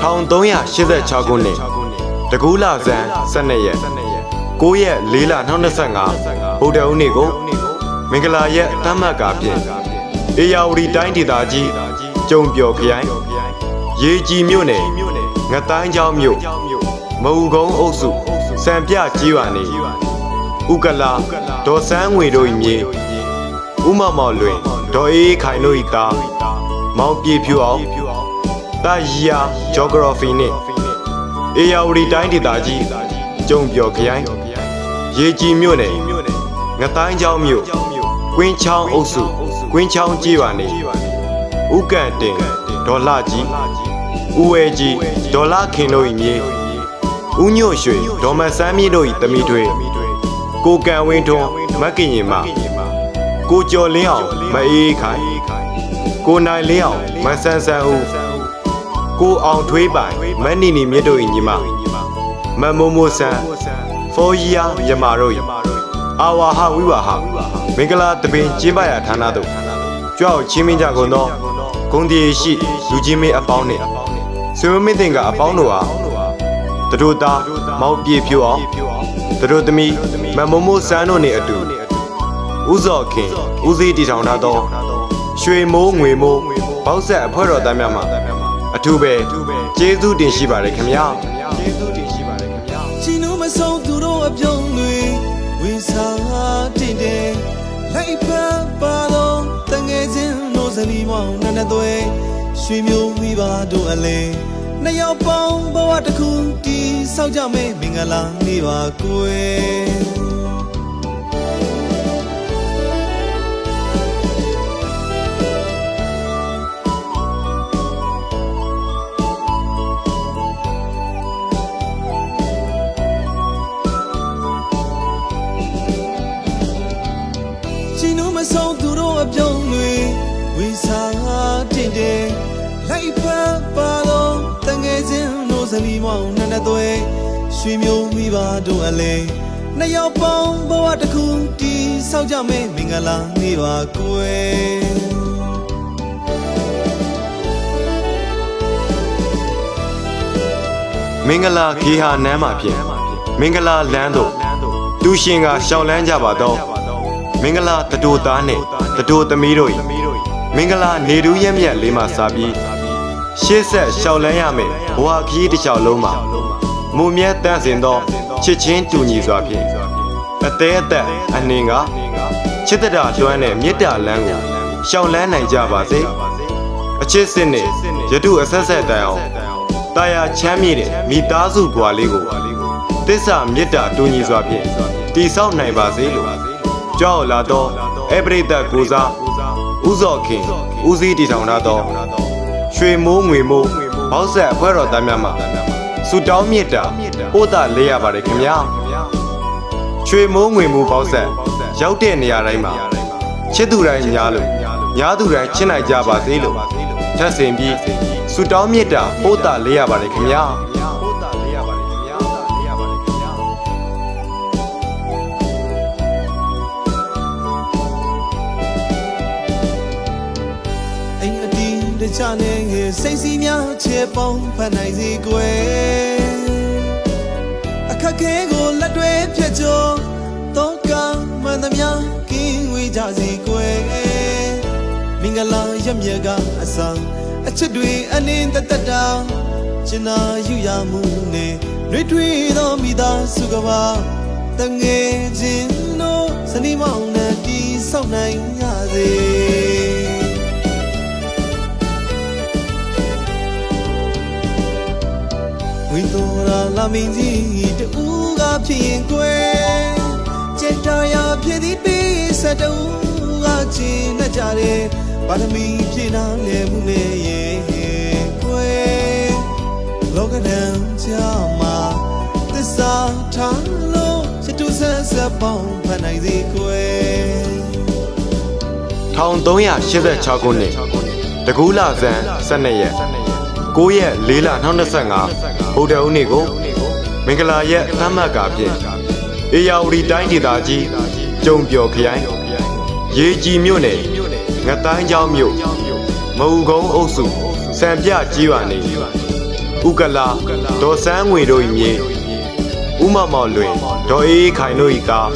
1386ခုနှစ်တကူးလာဇန်12ရက်9ရက်4လ2025ဗုဒ္ဓဦးနေ့ကိုမင်္ဂလာရက်တမတ်ကာဖြင့်အေယာဝတီတိုင်းဒေသကြီးကျုံပျော်ခရိုင်ရေကြီးမြို့နယ်ငတိုင်းချောင်းမြို့မအူကုန်းအုပ်စုစံပြကြီးဝါနေဥကလာဒေါ်စန်းငွေတို့၏မြေဥမမော်လွင်ဒေါ်အေးခိုင်တို့၏သားမောင်ပြေဖြူအောင် တာရီယာ geography နှင့်အေယာဝတီတိုင်းဒေသကြီးကျုံပျော်ခရိုင်ရေကြီးမြို့နယ်ငတိုင်းချောင်းမြို့ကွင်းချောင်းအုပ်စုကွင်းချောင်းကြီးဝါနေဥကန်တင်ဒေါ်လာကြီးဥဝဲကြီးဒေါ်လာခင်တို့၏မြေဦးညွတ်ရွှေဒေါ်မဆန်းမြင့်တို့၏တမိထွေကိုကန်ဝင်းထွန်းမက်ကင်ရင်မကိုကျော်လင်းအောင်မအေးခိုင်ကိုနိုင်လင်းအောင်မဆန်းဆန်းဦး ကိုအောင်ထွေးပိုင်မနီနီမြတ်တို့၏ညီမမမိုမိုဆန်းဖော်ရီယာမြမတို့၏အာဝါဟဝိဝါဟမင်္ဂလာတပင်ကျင်းပရာဌာနသို့ကြွအောင်ချင်းမင်းကြကုန်သောဂုံတီရှိလူချင်းမင်းအပေါင်းနှင့်ဆွေမင်းတင်ကအပေါင်းတို့ဟာတတို့သားမောင်ပြေဖြူအောင်တတို့သမီးမမိုမိုဆန်းတို့နှင့်အတူဥဇော်ခင်ဦးစီးတီထောင်ထားသောရွှေမိုးငွေမိုးဘောက်ဆက်အဖွဲ့တော်သားများမှာ အထူးပဲကျေးဇူးတင်ရှိပါတယ်ခင်ဗျာကျေးဇူးတင်ရှိပါတယ်ခင်ဗျာချီနုမဆုံးသူတို့အပြုံးတွေဝင်စားတင်တယ်လိုက်ဖက်ပါတော့တငယ်ချင်းတို့ဇနီးမောင်နန်းနသွဲရွှေမျိုးမိပါတို့အလဲနှစ်ယောက်ပေါင်းဘဝတစ်ခုတီးဆောက်ကြမယ်မင်္ဂလာနေ့ပါကွယ် ဝင်စားတင်တယ်လိုက်ဖက်ပါတော့တငယ်ချင်းတို့ဇနီးမောင်နန်းနသွဲရွှေမျိုးမိပါတို့အလဲနှစ်ယောက်ပေါင်းဘဝတစ်ခုတီးဆောက်ကြမယ်မင်္ဂလာနေ့ပါကွယ်မင်္ဂလာခေဟာနန်းမှာဖြင့်မင်္ဂလာလမ်းသို့သူရှင်ကရှောင်းလန်းကြပါတော့မင်္ဂလာတတူသားနှင့်တတူသမီးတို့၏ မင်္ဂလာနေတူးရက်မြက်လေးမှစာပြီးရှေ့ဆက်ရှောင်းလန်းရမယ်ဘဝခရီးတစ်လျှောက်လုံးမှာမုံမြတ်တန့်စင်သောချစ်ချင်းတူညီစွာဖြင့်အသေးအသက်အနှင်ကချစ်တတာလွှမ်းတဲ့မေတ္တာလမ်းကိုရှောင်းလန်းနိုင်ကြပါစေအချစ်စစ်နှင့်ယတုအဆက်ဆက်တိုင်အောင်တာယာချမ်းမြေ့တဲ့မိသားစုဘွားလေးကိုတစ္ဆာမေတ္တာတူညီစွာဖြင့်တည်ဆောက်နိုင်ပါစေလို့ကြောက်လာတော့အပရိသတ်ကိုစား ဥဇော်ခင်ဦးစီးတည်ထောင်ထားသောရွှေမိုးငွေမိုးဘောက်ဆက်အဖွဲ့တော်သားများမှာဆုတောင်းမေတ္တာပို့တာလေးရပါတယ်ခင်ဗျာရွှေမိုးငွေမိုးဘောက်ဆက်ရောက်တဲ့နေရာတိုင်းမှာချစ်သူတိုင်းညားလို့ညားသူတိုင်းချစ်နိုင်ကြပါစေလို့ထပ်ဆင်ပြီးဆုတောင်းမေတ္တာပို့တာလေးရပါတယ်ခင်ဗျာ တီးတခြားနေငယ်စိတ်စီများချေပေါင်းဖန်နိုင်စေကွယ်အခက်ခဲကိုလက်တွေဖြတ်ကျော်တော့ကမှန်သမျှကင်းဝေးကြစေကွယ်မင်္ဂလာရမြတ်ကအစာအချစ်တွေအနေတသက်တာကျင်နာယူရမှုနဲ့တွေထွေးသောမိသားစုကပါတငယ်ချင်းတို့စနီမောင်နဲ့တီးဆောက်နိုင်ရစေ ဝိသောရာလာမင်းကြီးတူကဖြစ်ရင်ကွယ်စက်တာရဖြစ်သည်ပေးစတူကချင်းနဲ့ကြတယ်ပါရမီဖြည့်နာလေမှုနဲ့ရဲ့ကွယ်လောကဒံချာမှာသစ္စာထားလို့စတူဆက်ဆက်ပေါင်းဖန်နိုင်စေကွယ်1386ခုနှစ်တကူးလာဇန်12ရက် 9ရက်4လ2025ဗုဒ္ဓဦးနေ့ကိုမင်္ဂလာရက်သတ်မှတ်ကာဖြင့်အေယာဝတီတိုင်းဒေသကြီးကျုံပျော်ခရိုင်ရေကြီးမြို့နယ်ငတိုင်းချောင်းမြို့မအူကုန်းအုပ်စုစံပြကြီးဝါနေဥကလာဒေါ်စန်းငွေတို့၏မြေဥမမောင်လွင်ဒေါ်အေးခိုင်တို့၏ကား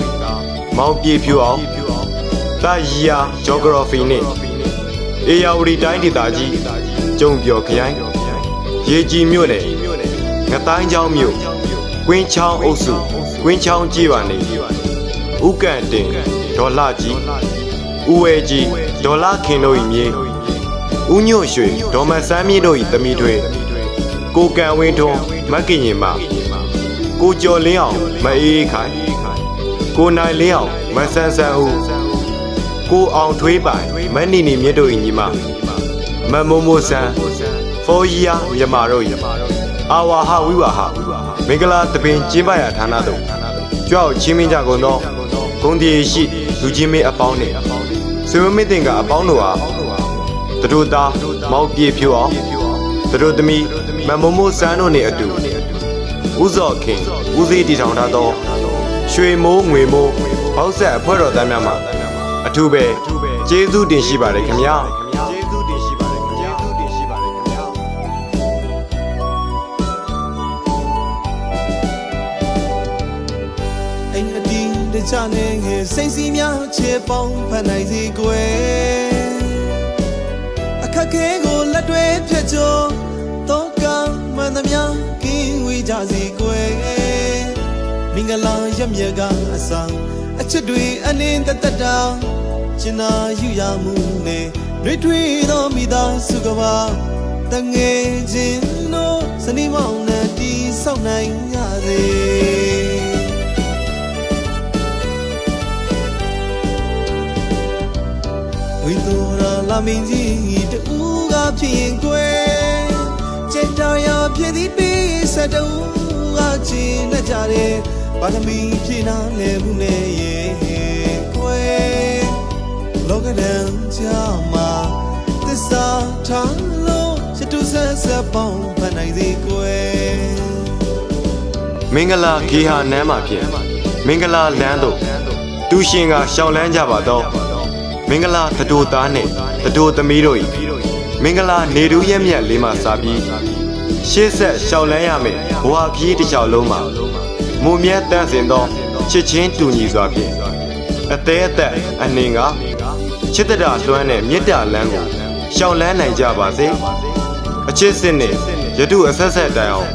မောင်ပြေဖြူအောင်တာရီယာဂျောဂရာဖီနှင့်အေယာဝတီတိုင်းဒေသကြီးကျုံပြော်ခရိုင် ရေကြီးမြို့နယ်ငတိုင်းချောင်းမြို့ကွင်းချောင်းအုပ်စုကွင်းချောင်းကြီးပါနေဥကန်တင်ဒေါ်လာကြီးဥဝဲကြီးဒေါ်လာခင်တို့၏မြေဥညွန့်ရွှေဒေါ်မဆန်းမြင့်တို့၏သမီးတွေကိုကန်ဝင်းထွန်းမက်ကင်ရင်မကိုကျော်လင်းအောင်မအေးခိုင်ကိုနိုင်လင်းအောင်မဆန်းဆန်းဦးကိုအောင်ထွေးပိုင်မနီနီမြင့်တို့၏ညီမမမိုးမိုးဆန်း ဖော်ကြီးယာမြမတို့၏အာဝါဟဝိဝါဟမင်္ဂလာတပင်ကျင်းပရာဌာနသို့ကြွအောင်ချင်းမင်းကြကုန်သောဂုံတီရှိလူချင်းမင်းအပေါင်းနှင့်ဆွေမင်းတင်ကအပေါင်းတို့အားတတို့သားမောက်ပြေဖြူအောင်တတို့သမီးမမိုးမိုးဆန်းတို့နှင့်အတူဥဇော်ခင်ဦးစီးတည်ထောင်ထားသောရွှေမိုးငွေမိုးပေါက်ဆက်အဖွဲ့တော်သားများမှာအထူးပဲကျေးဇူးတင်ရှိပါတယ်ခင်ဗျာ အိမ်အတီးတခြားနေငယ်စိတ်စီများချေပေါင်းဖန်နိုင်စေကွယ်အခက်ခဲကိုလက်တွေဖြတ်ကျော်တော့ကမှန်သမျှကင်းဝေးကြစေကွယ်မင်္ဂလာရမြတ်ကအစာအချစ်တွေအနေတသက်တာကျင်နာယူရမှုနဲ့တွေ့တွေ့သောမိသားစုကပါတငယ်ချင်းတို့စနေမောင်နဲ့တီးဆောက်နိုင်ရစေ ဝိသူရလာမင်းကြီးတူကဖြစ်ရင်ကွယ်ကျက်တော်ရဖြစ်သည်ပြီးစတူကချင်းနဲ့ကြတယ်ပါရမီဖြည့်နာလဲမှုနဲ့ရဲ့ကွယ်လောကဒံချာမှာသစ္စာထားလို့ချတူဆက်ဆက်ပေါင်းဖန်နိုင်စေကွယ်မင်္ဂလာခေဟာနန်းမှာဖြင့်မင်္ဂလာလမ်းသို့တူရှင်ကရှောင်းလန်းကြပါတော့မ င်္ဂလာတတူသားနှင့်တတူသမီးတို့၏မင်္ဂလာနေတူးရက်မြတ်လေးမှစပြီးရှေ့ဆက်ရှောင်းလန်းရမယ်ဘဝခီးတစ်ချောင်းလုံးမှာမုံမြတ်တန့်စင်သောချစ်ချင်းတူညီစွာဖြင့်အသေးအသက်အနှင်ကချစ်တတာလွှမ်းတဲ့မေတ္တာလမ်းကိုရှောင်းလန်းနိုင်ကြပါစေအချစ်စစ်နှင့်ယတုအဆက်ဆက်တိုင်အောင်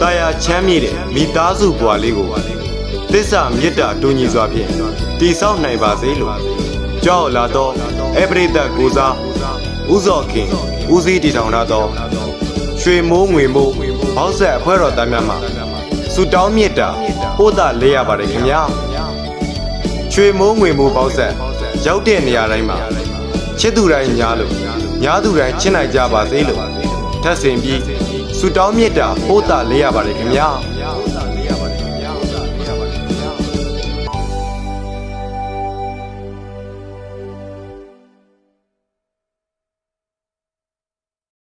တာယာချမ်းမြေ့တဲ့မိသားစုဘဝလေးကိုသစ္စာမေတ္တာတူညီစွာဖြင့်တည်ဆောက်နိုင်ပါစေလို့ ကြောက်လာသောအပရိသတ်ကိုစားဥဇော်ခင်ဦးစီးတည်ထောင်ထားသောရွှေမိုးငွေမိုးဘောက်ဆက်အဖွဲ့တော်သားများမှဆုတောင်းမေတ္တာပို့တာလေးရပါတယ်ခင်ဗျာရွှေမိုးငွေမိုးဘောက်ဆက်ရောက်တဲ့နေရာတိုင်းမှာချစ်သူတိုင်းညားလို့ညားသူတိုင်းချစ်နိုင်ကြပါစေလို့ထပ်ဆင်ပြီးဆုတောင်းမေတ္တာပို့တာလေးရပါတယ်ခင်ဗျာ